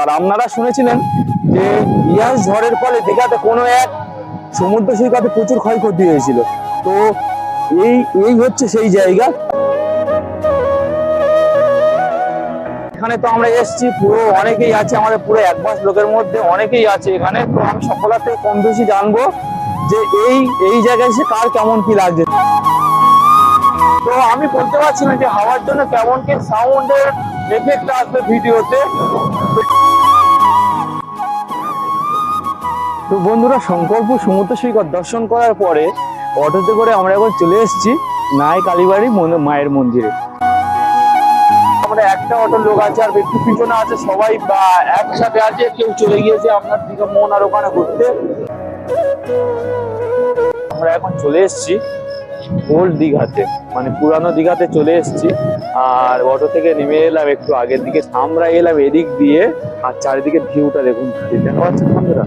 তার আপনারা শুনেছিলেন যে ইয়াস ঝড়ের ফলে দীঘাতে কোনো এক সমুদ্র সৈকতে প্রচুর ক্ষয়ক্ষতি হয়েছিল। তো এই এই হচ্ছে সেই জায়গা। এখানে তো আমরা এসেছি, পুরো অনেকেই আছে আমাদের, পুরো এক মাস লোকের মধ্যে অনেকেই আছে এখানে। তো আমি সকলের থেকে কম বেশি জানব যে এই এই জায়গায় এসে কার কেমন কি লাগছে। তো আমি বলতে পারছি না যে হাওয়ার জন্য কেমন কি সাউন্ডের এফেক্ট আসবে ভিডিওতে। তো বন্ধুরা, শঙ্করপুর সমুদ্র সৈকত দর্শন করার পরে অটোতে করে আমরা এখন চলে এসেছি নাই কালীবাড়ি মায়ের মন্দিরে। আমরা একটা অটোর লোক আছে আর একটু পিছনে আছে, সবাই বা একসাথে আছে, কেউ চলে গিয়েছে আপনার দিকে মন আর ওখানে ঘুরতে। আমরা এখন চলে এসেছি। ওল্ড দীঘাতে মানে পুরানো দীঘাতে চলে এসেছি। আর অটো থেকে নেমে এলাম একটু আগের দিকে, আমরা এলাম এদিক দিয়ে, আর চারিদিকে ভিউটা দেখুন দেখা বন্ধুরা?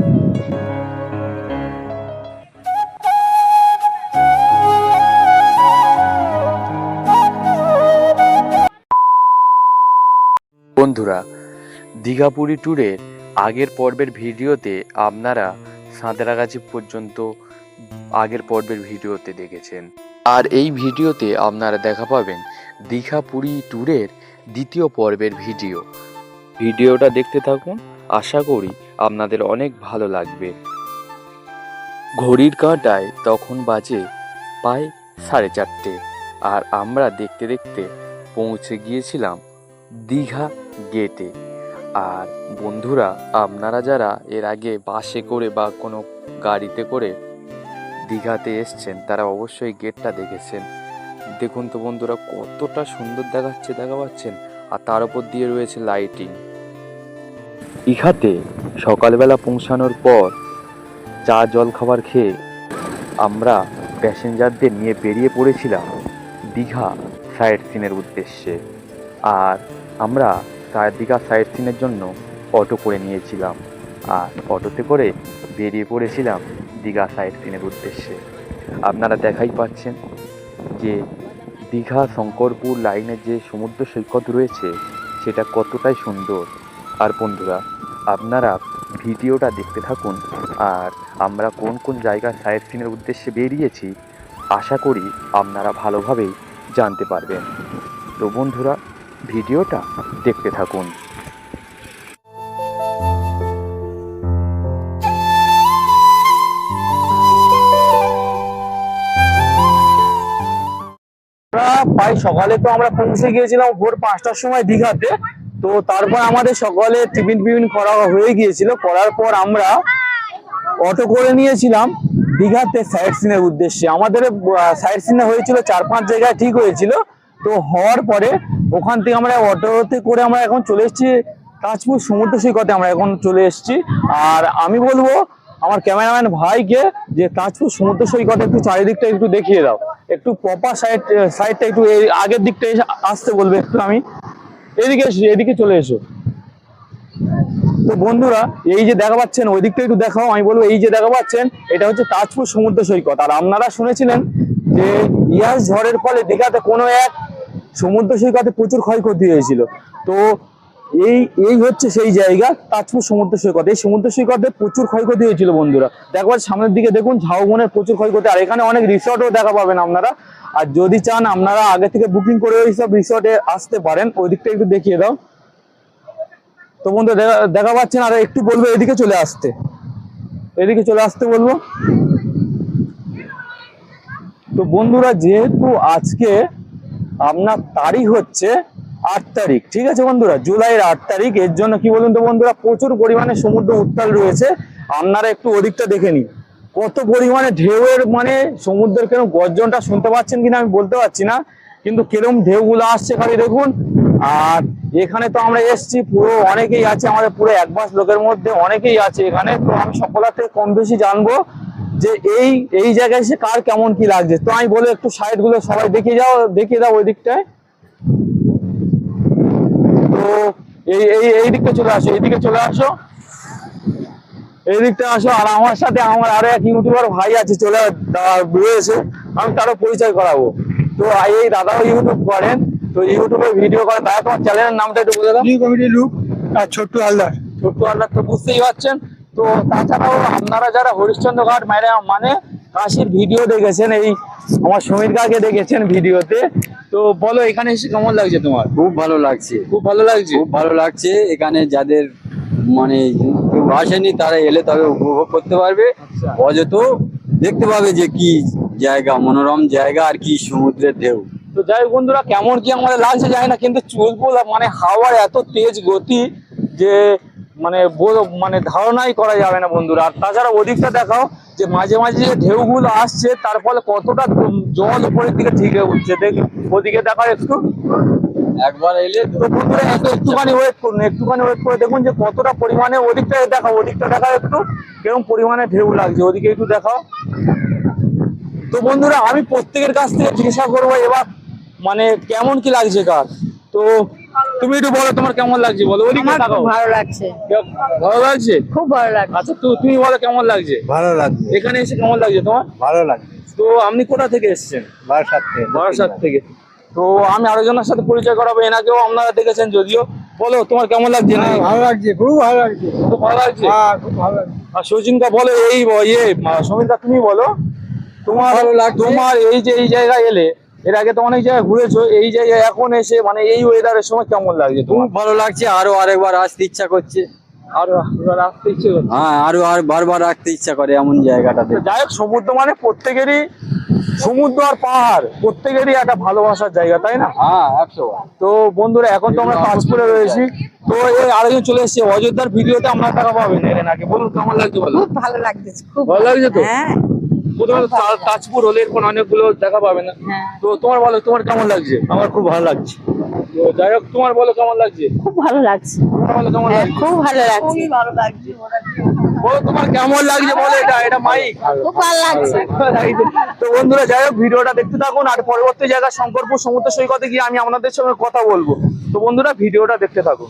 বন্ধুরা, দীঘাপুরী ট্যুরের আগের পর্বের ভিডিওতে আপনারা সাঁতরাগাছি পর্যন্ত আগের পর্বের ভিডিওতে দেখেছেন। আর এই ভিডিওতে আপনারা দেখা পাবেন দীঘা পুরী ট্যুরের দ্বিতীয় পর্বের ভিডিও। ভিডিওটা দেখতে থাকুন, আশা করি আপনাদের অনেক ভালো লাগবে। ঘড়ির কাঁটায় তখন বাজে প্রায় সাড়ে চারটে আর আমরা দেখতে দেখতে পৌঁছে গিয়েছিলাম দীঘা গেটে। আর বন্ধুরা, আপনারা যারা এর আগে বাসে করে বা কোনো গাড়িতে করে দীঘাতে এসছেন, তারা অবশ্যই গেটটা দেখেছেন। দেখুন তো বন্ধুরা, কতটা সুন্দর দেখাচ্ছে দেখা পাচ্ছেন আর তার উপর দিয়ে রয়েছে লাইটিং দীঘাতে সকালবেলা পৌঁছানোর পর চা, জল খাবার খেয়ে আমরা প্যাসেঞ্জারদের নিয়ে বেরিয়ে পড়েছিলাম দীঘা সাইট সিনের উদ্দেশ্যে। আর আমরা দীঘা সাইট সিনের জন্য অটো করে নিয়েছিলাম। আর অটোতে করে বেরিয়ে পড়েছিলাম দীঘা সাইট সিনের উদ্দেশ্যে। আপনারা দেখাই পাচ্ছেন যে দীঘা শঙ্করপুর লাইনের যে সমুদ্র সৈকত রয়েছে, সেটা কতটাই সুন্দর। আর বন্ধুরা, আপনারা ভিডিওটা দেখতে থাকুন আর আমরা কোন কোন জায়গায় সাইট সিনের উদ্দেশ্যে বেরিয়েছি, আশা করি আপনারা ভালোভাবেই জানতে পারবেন। তো বন্ধুরা, ভিডিওটা দেখতে থাকুন। প্রায় সকালে তো আমরা পৌঁছে গিয়েছিলাম ভোর পাঁচটার সময় দীঘাতে। তো তারপর আমাদের সকালে টিফিন টিফিন করা হয়ে গিয়েছিল। করার পর আমরা অটো করে নিয়েছিলাম দীঘাতে সাইট সিনের উদ্দেশ্যে। আমাদের সাইট সিনে হয়েছিল চার পাঁচ জায়গায় ঠিক হয়েছিল। তো হওয়ার পরে ওখান থেকে আমরা অটোতে করে আমরা এখন চলে এসেছি। তাজপুর সমুদ্র সৈকতে আমরা এখন চলে এসেছি। আর আমি বলব আমার ক্যামেরাম্যান ভাইকে যে তাজপুর সমুদ্র সৈকতে একটু চারিদিকটা একটু দেখিয়ে দাও। একটু প্রপার সাইড সাইডটা একটু আগের দিকটা এসে আসতে বলবে একটু আমি। এদিকে এদিকে চলে এসো। তো বন্ধুরা, এই যে দেখা পাচ্ছেন ওই দিকটা একটু দেখাও, আমি বলব এই যে দেখা পাচ্ছেন, এটা হচ্ছে তাজপুর সমুদ্র সৈকত। আর আপনারা শুনেছিলেন যে ইয়াস ঝড়ের ফলে দীঘাতে কোনো এক সমুদ্র সৈকতে প্রচুর ক্ষয়ক্ষতি হয়েছিল। তো এই এই হচ্ছে সেই জায়গা, তাজপুর সমুদ্র সৈকত। এই সমুদ্র সৈকতে প্রচুর ক্ষয়ক্ষতি হয়েছিল বন্ধুরা। দেখো সামনের দিকে দেখুন, ঝাউবনের প্রচুর ক্ষয়ক্ষতি। আর এখানে অনেক রিসর্টও দেখা পাবেন আপনারা। আর যদি চান আপনারা আগে থেকে বুকিং করে ওই সব রিসর্টে আসতে পারেন। ওই দিকটা একটু দেখিয়ে দাও। তো বন্ধু দেখা পাচ্ছেন আর একটু বলব, এদিকে চলে আসতে। এদিকে চলে আসতে বলব। তো বন্ধুরা, যেহেতু আজকে আপনার তারিখ হচ্ছে আট তারিখ, ঠিক আছে বন্ধুরা? জুলাইয়ের আট তারিখ, এর জন্য কি বলুন তো বন্ধুরা? প্রচুর পরিমাণে সমুদ্র উত্তাল রয়েছে। আপনারা একটু ওদিকটা দেখে নিন। কত পরিমাণে ঢেউয়ের মানে সমুদ্রের কেন গর্জনটা শুনতে পাচ্ছেন কিনা আমি বলতে পারছি না, কিন্তু কিরম ঢেউগুলো আসছে খালি দেখুন। আর এখানে তো আমরা এসেছি, পুরো অনেকেই আছে, আমাদের পুরো এক মাস লোকের মধ্যে অনেকেই আছে এখানে। তো আমি সকলের থেকে কম বেশি জানব যে এই এই জায়গায় এসে কার কেমন কি লাগছে। তো আমি বলে একটু সাইডগুলো সবাই দেখিয়ে যাও, দেখিয়ে দাও ওই দিকটায়। এই এই এই দিকটা চলে আসো এইদিকে চলে আসো। এই দিকটা আসো আর আমার সাথে আমার আরও এক ইউটিউবার ভাই আছে চলে রয়েছে আমি তারও পরিচয় করাবো। তো এই দাদাও ইউটিউব করেন তো ইউটিউবে ভিডিও তোমার চ্যানেলের নামটা একটু বলে দাও। নিউ কমিটি লুক আর ছোট্টু হালদার ছোট্ট তো বুঝতেই পারছেন। তো তাছাড়াও আপনারা যারা হরিশ্চন্দ্র ঘাট মানে কাশির ভিডিও দেখেছেন এই আমার সমীর কাকে দেখেছেন ভিডিওতে তো বলো এখানে এসে কেমন লাগছে তোমার? খুব ভালো লাগছে। খুব ভালো লাগছে? খুব ভালো লাগছে। এখানে যাদের মানে কেউ আসেনি তারা এলে তবে উপভোগ করতে পারবে। আচ্ছা। অযথ দেখতে পাবে যে কি জায়গা মনোরম জায়গা আর কি সমুদ্রের ঢেউ। তো যাই বন্ধুরা কেমন কি আমাদের লাগছে জানি না কিন্তু চুলপুল মানে হাওয়ার এত তেজ গতি যে মানে মানে ধারণাই করা যাবে না বন্ধুরা। আর তাছাড়া ওদিকটা দেখাও যে মাঝে মাঝে যে ঢেউগুলো আসছে তার ফলে কতটা জল উপরের দিকে ঠিক হয়ে উঠছে। দেখ ওদিকে দেখাও একটু। একবার এলে তো বন্ধুরা একটু একটুখানি ওয়েট করুন একটুখানি ওয়েট করে দেখুন যে কতটা পরিমাণে ওদিকটা দেখাও ওদিকটা দেখাও একটু কীরকম পরিমাণে ঢেউ লাগছে। ওদিকে একটু দেখাও। তো বন্ধুরা আমি প্রত্যেকের কাছ থেকে জিজ্ঞাসা করব এবার মানে কেমন কি লাগছে কার? তো তুমি একটু বলো তোমার কেমন লাগছে? বলো ওদিকে ভালো লাগছে। ভালো লাগছে? খুব ভালো লাগছে। আচ্ছা তো তুমি বলো কেমন লাগছে? ভালো লাগছে। এখানে এসে কেমন লাগছে তোমার? ভালো লাগছে। তো আপনি কোথা থেকে এসেছেন? বারাসাত বারাসাত থেকে। তো আমি আরেকজনের সাথে পরিচয় করাবো এনাকেও আপনারা দেখেছেন যদিও। বলো তোমার কেমন লাগছে? না ভালো লাগছে খুব ভালো লাগছে। খুব ভালো লাগছে? হ্যাঁ খুব ভালো লাগছে। আর সচিনকা বলো এই ব- ইয়ে সমিতা তুমি বলো। তোমার ভালো লাগছে। তোমার এই যে এই জায়গায় এলে এর আগে তো অনেক জায়গায় ঘুরেছো এই জায়গায় এখন এসে মানে এই ওয়েদারের সময় কেমন লাগছে খুব তোমার? ভালো লাগছে আরও আরেকবার আসতে ইচ্ছা করছে। আর আসতে ইচ্ছে করছে? হ্যাঁ আরও আর বারবার আসতে ইচ্ছা করে এমন জায়গাটাতে। তো যাই হোক সমুদ্র মানে প্রত্যেকেরই সমুদ্র আর পাহাড় প্রত্যেকেরই একটা ভালোবাসার জায়গা তাই না? হ্যাঁ একশো তো বন্ধুরা এখন তো আমরা তাজপুরে রয়েছি। তো এই আরেকজন চলে এসেছে অযোধ্যার ভিডিওতে আমরা টাকা পাবেন এর আগে বলুন কেমন লাগছে বলো খুব ভালো লাগছে খুব ভালো লাগছে তো? হ্যাঁ। প্রথমে তাজপুর হলে এরপর অনেকগুলো দেখা পাবে না। হ্যাঁ। তো তোমার বলো তোমার কেমন লাগছে? আমার খুব ভালো লাগছে। তো যাই হোক তোমার বলো কেমন লাগছে? খুব ভালো লাগছে। তোমার কেমন হ্যাঁ লাগছে? খুব ভালো লাগছে। ভালো লাগছে বলো? তোমার কেমন লাগছে বলো এটা এটা মাইক খুব ভালো লাগছে। তো বন্ধুরা যাই হোক ভিডিওটা দেখতে থাকুন আর পরবর্তী জায়গা শঙ্করপুর সমুদ্র সৈকতে গিয়ে আমি আপনাদের সঙ্গে কথা বলব। তো বন্ধুরা ভিডিওটা দেখতে থাকুন।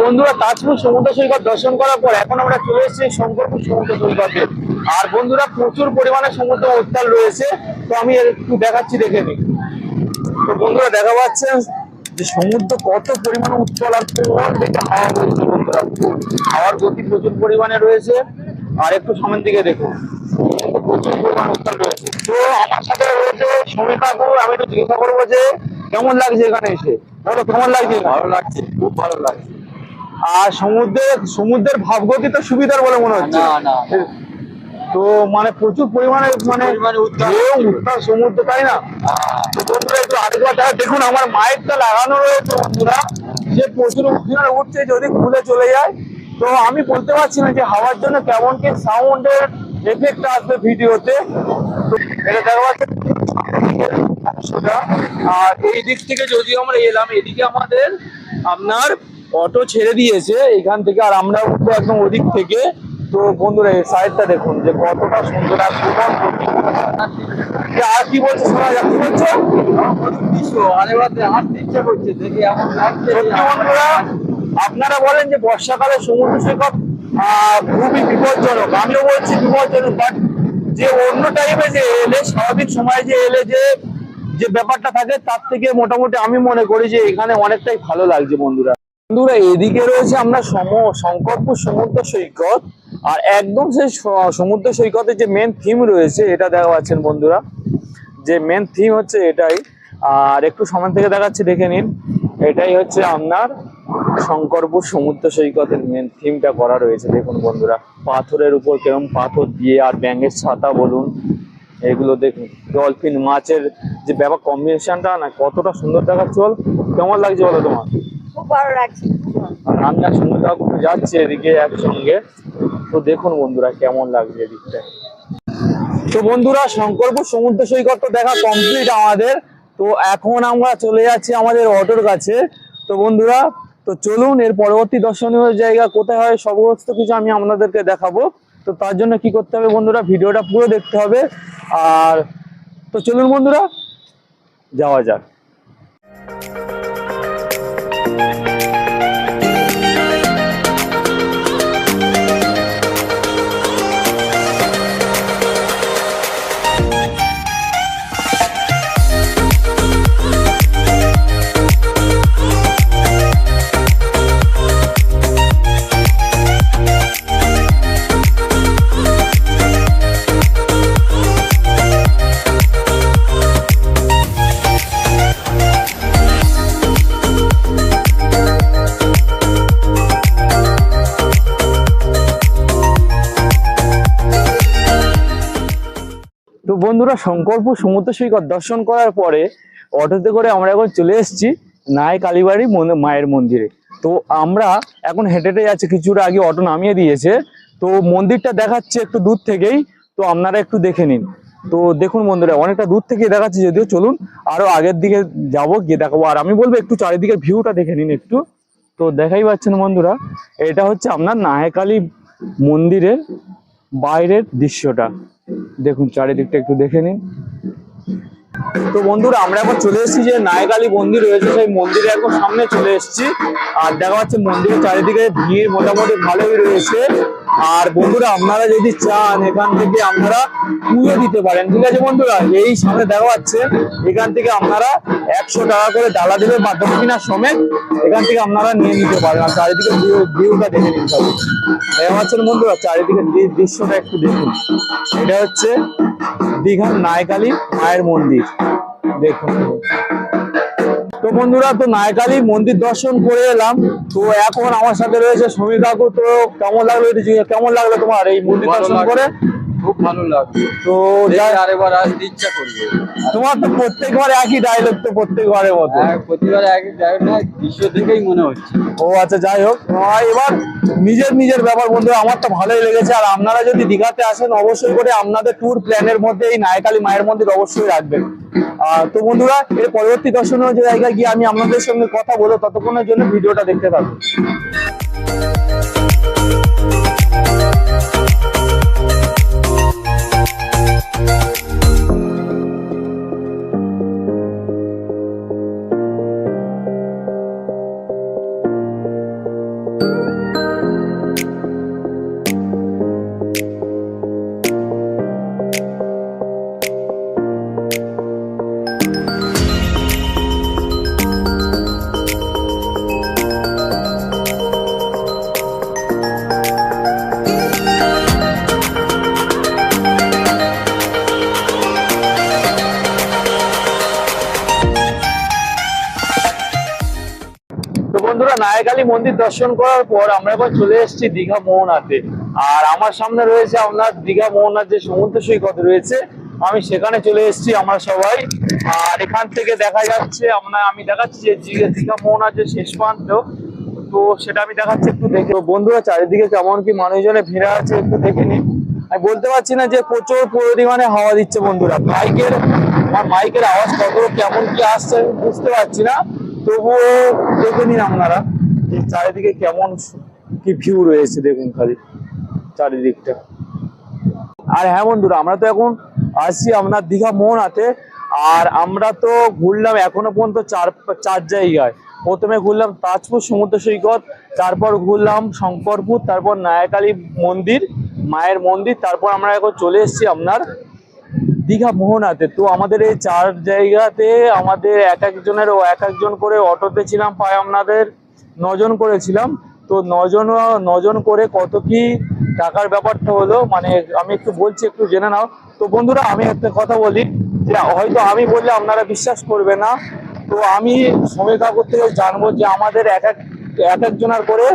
বন্ধুরা, তাজপুর সমুদ্র সৈকত দর্শন করার পর এখন আমরা চলে এসেছি শঙ্করপুর সমুদ্র সৈকতে। আর বন্ধুরা, প্রচুর পরিমাণে সমুদ্র উত্তাল রয়েছে, তো আমি একটু দেখাচ্ছি, দেখে নিই। তো বন্ধুরা, দেখা পাচ্ছেন যে সমুদ্র কত পরিমাণে উত্তাল আর বইছে বন্ধুরা। গতি প্রচুর পরিমাণে রয়েছে, আর একটু সামনের দিকে দেখুন। প্রচুর পরিমাণে উত্তাল রয়েছে। তো আমার সাথে রয়েছে সমীর কাকু, আমি একটু জিজ্ঞাসা করব যে কেমন লাগছে এখানে এসে? বলো, কেমন লাগছে? ভালো লাগছে, খুব ভালো লাগছে। আর সমুদ্রের সমুদ্রের ভাবগতি তো সুবিধার বলে মনে হচ্ছে। তো মানে প্রচুর পরিমাণে মানে উত্তাল। সমুদ্র তাই না? তো বন্ধুরা একটু আরেকবার দেখুন আমার মাইকটা লাগানো রয়েছে বন্ধুরা। যে প্রচুর উঠে উঠছে যদি খুলে চলে যায়। তো আমি বলতে পারছি না যে হাওয়ার জন্য কেমন কি সাউন্ডের এফেক্ট আসবে ভিডিওতে। তো এটা দেখা যাচ্ছে। আর এই দিক থেকে যদি আমরা এলাম এদিকে আমাদের আপনার অটো ছেড়ে দিয়েছে, এখান থেকে আর আমরা উঠবো একদম ওদিক থেকে। তো বন্ধুরা সাইডটা দেখুন, যে কতটা সুন্দর আর আর কি বলছে শোনা যাচ্ছে বলছো? আপনারা বলেন যে বর্ষাকালে সমুদ্র সৈকত খুবই বিপজ্জনক। আমিও বলছি বিপজ্জনক বাট যে অন্য টাইমে যে এলে, স্বাভাবিক সময়ে যে এলে যে যে ব্যাপারটা থাকে, তার থেকে মোটামুটি আমি মনে করি যে এখানে অনেকটাই ভালো লাগছে বন্ধুরা। বন্ধুরা, এদিকে রয়েছে আমরা সম, শঙ্করপুর সমুদ্র সৈকত। আর একদম সেই সমুদ্র সৈকতের যে মেন থিম রয়েছে, এটা দেখা পাচ্ছেন বন্ধুরা। যে মেন থিম হচ্ছে এটাই। আর একটু সামনে থেকে দেখাচ্ছি, দেখে নিন। এটাই হচ্ছে আপনার শঙ্করপুর সমুদ্র সৈকতের মেন থিমটা করা রয়েছে। দেখুন বন্ধুরা, পাথরের উপর কেরম পাথর দিয়ে আর ব্যাঙের ছাতা বলুন। এগুলো দেখুন ডলফিন মাছের যে ব্যাপার কম্বিনেশনটা না কতটা সুন্দর দেখা চল কেমন লাগছে বলো তোমার? খুব ভালো লাগছে আর আমি আর সমুদ্র কাকু যাচ্ছি এদিকে একসঙ্গে। তো দেখুন বন্ধুরা কেমন লাগছে এদিকটা। তো বন্ধুরা, শঙ্করপুর সমুদ্র সৈকত তো দেখা কমপ্লিট আমাদের। তো এখন আমরা চলে যাচ্ছি আমাদের অটোর কাছে। তো বন্ধুরা, তো চলুন, এর পরবর্তী দর্শনীয় জায়গা কোথায় হয়, সমস্ত কিছু আমি আপনাদেরকে দেখাবো। তো তার জন্য কি করতে হবে বন্ধুরা, ভিডিওটা পুরো দেখতে হবে। আর তো চলুন বন্ধুরা, যাওয়া যাক। Thank you. বন্ধুরা শঙ্করপুর সমুদ্র সৈকত দর্শন করার পরে অটোতে করে আমরা এখন চলে এসেছি নাই কালীবাড়ি মায়ের মন্দিরে। তো আমরা এখন হেঁটে হেঁটে যাচ্ছি, কিছুটা আগে অটো নামিয়ে দিয়েছে। তো মন্দিরটা দেখাচ্ছে একটু দূর থেকেই, তো আপনারা একটু দেখে নিন। তো দেখুন বন্ধুরা, অনেকটা দূর থেকে দেখাচ্ছে, যদিও চলুন আরও আগের দিকে যাব, গিয়ে দেখাবো। আর আমি বলব একটু চারিদিকের ভিউটা দেখে নিন একটু। তো দেখাই পাচ্ছেন বন্ধুরা, এটা হচ্ছে আপনার নায়কালী মন্দিরের বাইরের দৃশ্যটা। দেখুন চারিদিকটা একটু দেখে নিন। তো বন্ধুরা, আমরা এখন চলে এসেছি যে নায়কালী মন্দির রয়েছে, সেই মন্দিরে এখন সামনে চলে এসেছি। আর দেখা যাচ্ছে মন্দিরের চারিদিকে ভিড় মোটামুটি ভালোই রয়েছে। আর বন্ধুরা, আপনারা যদি চান, এখান থেকে আপনারা পুজো দিতে পারেন। ঠিক আছে বন্ধুরা? এই সামনে দেখা যাচ্ছে, এখান থেকে আপনারা একশো টাকা করে ডালা দেবে বাধ্যক কিনার সমেত এখান থেকে আপনারা নিয়ে নিতে পারেন। আর চারিদিকে ভিউটা দেখে নিতে হবে। দেখা যাচ্ছে বন্ধুরা, চারিদিকে দৃশ্যটা একটু দেখুন। এটা হচ্ছে দীঘার নায়কালী মায়ের মন্দির। দেখুন। তো বন্ধুরা তো নায়কালী মন্দির দর্শন করে এলাম। তো এখন আমার সাথে রয়েছে সমীর কাকু। তো কেমন লাগল? কেমন লাগল তোমার এই মন্দির দর্শন করে? খুব ভালো লাগবে তো আরেকবার আসতে ইচ্ছা করবে। তোমার তো প্রত্যেকবার একই ডায়লগ তো প্রত্যেকবারের মতো। হ্যাঁ, প্রতিবার এক জায়গায় না দৃশ্য দেখেই মনে হচ্ছে। ও আচ্ছা যাই হোক। এবার নিজের নিজের ব্যাপার বন্ধু আমার তো ভালোই লেগেছে। আর আপনারা যদি দীঘাতে আসেন অবশ্যই করে আপনাদের ট্যুর প্ল্যানের মধ্যে এই নায়কালী মায়ের মন্দির অবশ্যই রাখবেন। তো বন্ধুরা এর পরবর্তী দর্শনীয় জায়গায় গিয়ে আমি আপনাদের সঙ্গে কথা বলব ততক্ষণের জন্য ভিডিওটা দেখতে থাকুন। মন্দির দর্শন করার পর আমরা এবার চলে এসেছি দীঘা মোহনাতে আর আমার সামনে রয়েছে আপনার দীঘা মোহনার যে সমুদ্র সৈকত রয়েছে, আমি সেখানে চলে এসেছি আমরা সবাই। আর এখান থেকে দেখা যাচ্ছে আমরা, আমি দেখাচ্ছি যে দীঘা- মোহনার যে শেষ প্রান্ত, তো সেটা আমি দেখাচ্ছি, একটু দেখে বন্ধুরা, চারিদিকে কেমন কি মানুষজনে ভিড়ে আছে, একটু দেখে নিন আমি বলতে পারছি না যে প্রচুর পরিমাণে হাওয়া দিচ্ছে বন্ধুরা। মাইকের, আমার মাইকের আওয়াজ কত কেমন কি আসছে আমি বুঝতে পারছি না। তবুও দেখে নিন আপনারা। চারিদিকে কেমন কি ভিউ রয়েছে দেখুন খালি, চারিদিকটা। আর হ্যাঁ বন্ধুরা, আমরা তো এখন আসছি আপনার দীঘা মোহনাতে, আর আমরা তো ঘুরলাম এখনও পর্যন্ত চার চার জায়গায়। প্রথমে ঘুরলাম তাজপুর, সমুদ্র সৈকত, তারপর ঘুরলাম শঙ্করপুর, তারপর নায়াকালী মন্দির, মায়ের মন্দির, তারপর আমরা এখন চলে এসেছি আপনার দীঘা মোহনাতে। তো আমাদের এই চার জায়গাতে আমাদের এক একজনের ও এক একজন করে অটোতে ছিলাম প্রায় আপনাদের। নজন করেছিলাম। তো নজন নজন করে কত কি টাকার ব্যাপারটা হলো মানে আমি একটু বলছি, একটু জেনে নাও। তো বন্ধুরা, আমি একটা কথা বলি, যে হয়তো আমি বললে আপনারা বিশ্বাস করবে না। তো আমি সময় কাকুর থেকে জানব যে আমাদের এক এক এক একজনের করে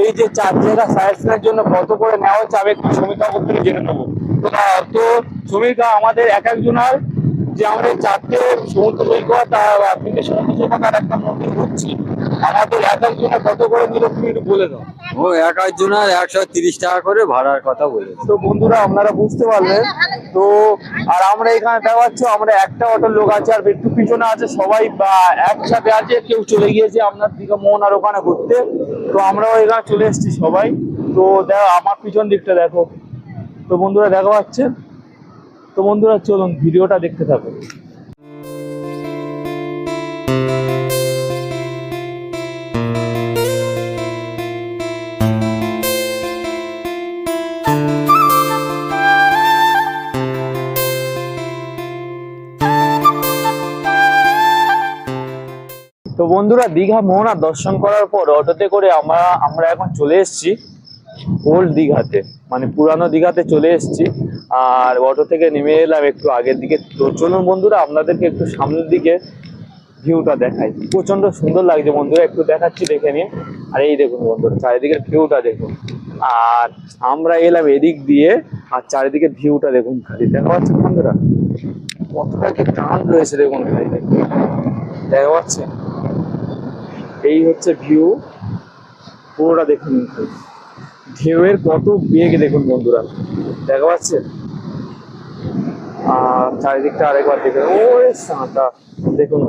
এই যে চার জায়গা সাজেশনের জন্য কত করে নেওয়া হচ্ছে আমি একটু সমীর কাকুর থেকে জেনে নেব। তো সমীর কা, আমাদের এক একজনের যে আমাদের চারটে সমুদ্র সৈকত আর তিনটে সমুদ্র সৈকত আর একটা মন্দির ঘুরছি আমাদের এক কত করে নিল তুমি একটু বলে দাও। ও এক একজনের একশো তিরিশ টাকা করে ভাড়ার কথা বলেছে। তো বন্ধুরা আপনারা বুঝতে পারলেন। তো আর আমরা এখানে দেখা যাচ্ছে আমরা একটা অটোর লোক আছে আর একটু পিছনে আছে সবাই একসাথে আছে কেউ চলে গিয়েছে আপনার দিকে মন আর ওখানে ঘুরতে। তো আমরাও এখানে চলে এসেছি সবাই। তো দেখো আমার পিছন দিকটা দেখো। তো বন্ধুরা দেখা পাচ্ছে? তো বন্ধুরা চলুন ভিডিওটা দেখতে থাকুন। দীঘা মোহনা দর্শন করার পর অটোতে করে আমরা আমরা এখন চলে এসেছি ওল্ড দীঘাতে মানে পুরানো দীঘাতে চলে এসেছি। আর অটো থেকে নেমে এলাম একটু আগের দিকে। তো চলুন বন্ধুরা, আপনাদেরকে একটু সামনের দিকে ভিউটা দেখাই। প্রচণ্ড সুন্দর লাগছে বন্ধুরা, একটু দেখাচ্ছি, দেখে নিন আর এই দেখুন বন্ধুরা চারিদিকের ভিউটা দেখুন। আর আমরা এলাম এদিক দিয়ে, আর চারিদিকে ভিউটা দেখুন খালি। দেখা পাচ্ছে বন্ধুরা? কতটা কি টান রয়েছে দেখুন ভাই দেখা পাচ্ছে এই হচ্ছে ভিউ পুরোটা দেখুন। ঢেউয়ের কত বেগ দেখুন বন্ধুরা। দেখা পাচ্ছে? আর চারিদিকটা আরেকবার দেখুন। ওই সাঁটা দেখুন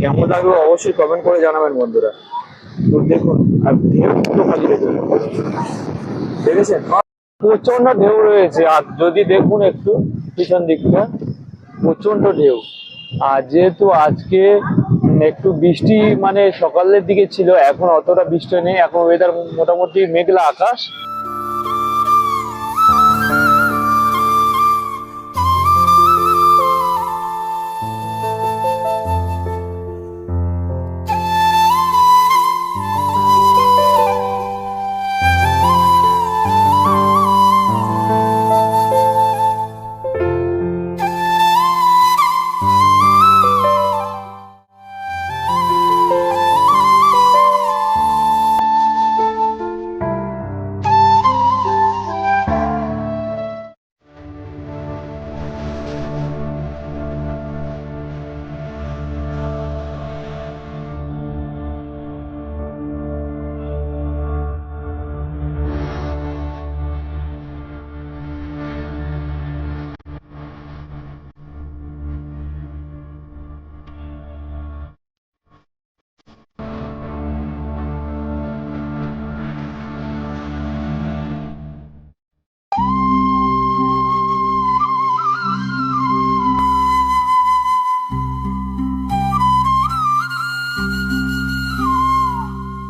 কেমন লাগল অবশ্যই কমেন্ট করে জানাবেন বন্ধুরা। দেখুন, আর ঢেউ খালি দেখুন। দেখেছেন? প্রচণ্ড ঢেউ রয়েছে। আর যদি দেখুন একটু পিছন দিকটা প্রচণ্ড ঢেউ। আর যেহেতু আজকে একটু বৃষ্টি মানে সকালের দিকে ছিল, এখন অতটা বৃষ্টি নেই। এখন ওয়েদার মোটামুটি মেঘলা আকাশ।